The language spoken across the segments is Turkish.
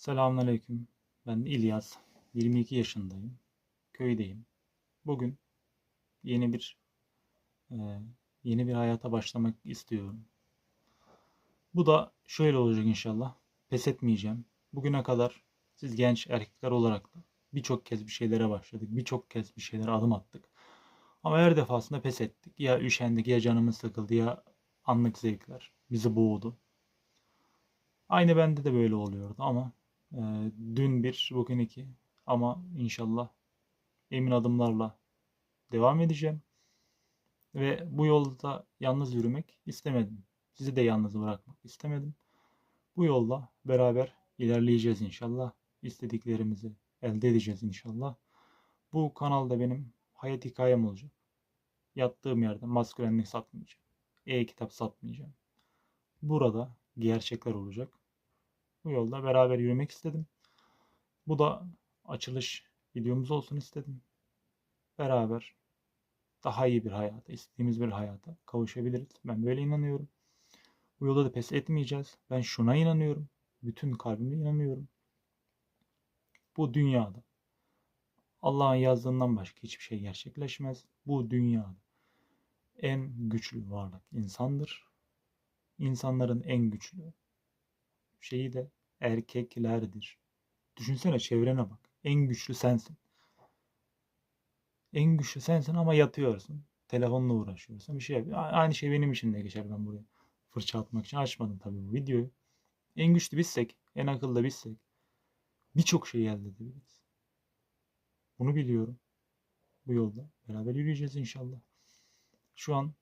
Selamünaleyküm. Ben İlyas. 22 yaşındayım. Köydeyim. Bugün yeni bir e, yeni bir hayata başlamak istiyorum. Bu da şöyle olacak inşallah. Pes etmeyeceğim. Bugüne kadar siz genç erkekler olarak da birçok kez bir şeylere başladık. Birçok kez bir şeylere adım attık. Ama her defasında pes ettik. Ya üşendik ya canımız sıkıldı ya anlık zevkler bizi boğdu. Aynı bende de böyle oluyordu ama e, dün bir, bugün iki. Ama inşallah emin adımlarla devam edeceğim. Ve bu yolda yalnız yürümek istemedim. Sizi de yalnız bırakmak istemedim. Bu yolda beraber ilerleyeceğiz inşallah. İstediklerimizi elde edeceğiz inşallah. Bu kanalda benim hayat hikayem olacak. Yattığım yerde maskülenlik satmayacağım. E-kitap satmayacağım. Burada gerçekler olacak. Bu yolda beraber yürümek istedim. Bu da açılış videomuz olsun istedim. Beraber daha iyi bir hayata, istediğimiz bir hayata kavuşabiliriz. Ben böyle inanıyorum. Bu yolda da pes etmeyeceğiz. Ben şuna inanıyorum. Bütün kalbimle inanıyorum. Bu dünyada Allah'ın yazdığından başka hiçbir şey gerçekleşmez. Bu dünyada en güçlü varlık insandır. İnsanların en güçlü şeyi de erkeklerdir. Düşünsene çevrene bak. En güçlü sensin. En güçlü sensin ama yatıyorsun. Telefonla uğraşıyorsun. Bir şey Aynı şey benim için de geçer ben buraya. Fırça atmak için açmadım tabii bu videoyu. En güçlü bizsek, en akıllı bizsek birçok şey elde edebiliriz. Bunu biliyorum. Bu yolda beraber yürüyeceğiz inşallah. Şu an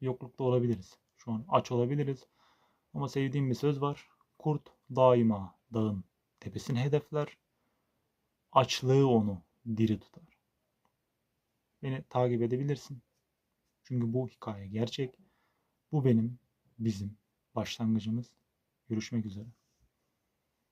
yoklukta olabiliriz. Şu an aç olabiliriz. Ama sevdiğim bir söz var. Kurt daima dağın tepesini hedefler. Açlığı onu diri tutar. Beni takip edebilirsin. Çünkü bu hikaye gerçek. Bu benim, bizim başlangıcımız. Görüşmek üzere.